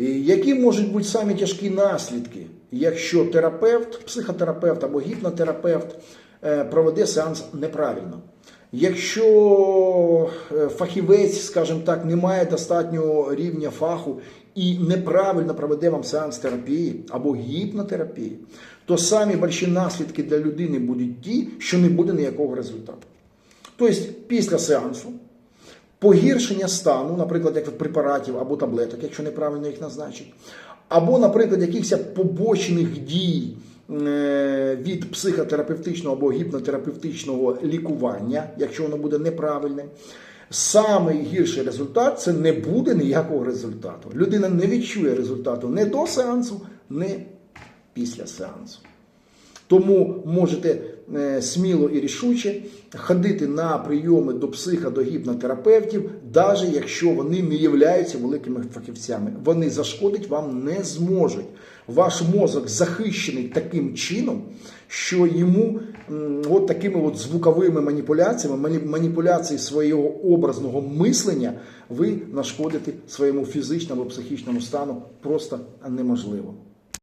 І Які можуть бути самі тяжкі наслідки, якщо терапевт, психотерапевт або гіпнотерапевт е, проведе сеанс неправильно? Якщо е, фахівець, скажімо так, не має достатнього рівня фаху і неправильно проведе вам сеанс терапії або гіпнотерапії, то самі больші наслідки для людини будуть ті, що не буде ніякого результату. Тобто, після сеансу погіршення стану, наприклад, як від препаратів або таблеток, якщо неправильно їх назначить, або, наприклад, якихось побочних дій е, від психотерапевтичного або гіпнотерапевтичного лікування, якщо воно буде неправильне. Самий гірший результат це не буде ніякого результату. Людина не відчує результату не до сеансу, не після сеансу. Тому можете сміло і рішуче ходити на прийоми до психа, до гіпнотерапевтів, навіть якщо вони не являються великими фахівцями. Вони зашкодити вам не зможуть. Ваш мозок захищений таким чином, що йому от такими от звуковими маніпуляціями, маніпуляції свого образного мислення, ви нашкодите своєму фізичному, психічному стану просто неможливо.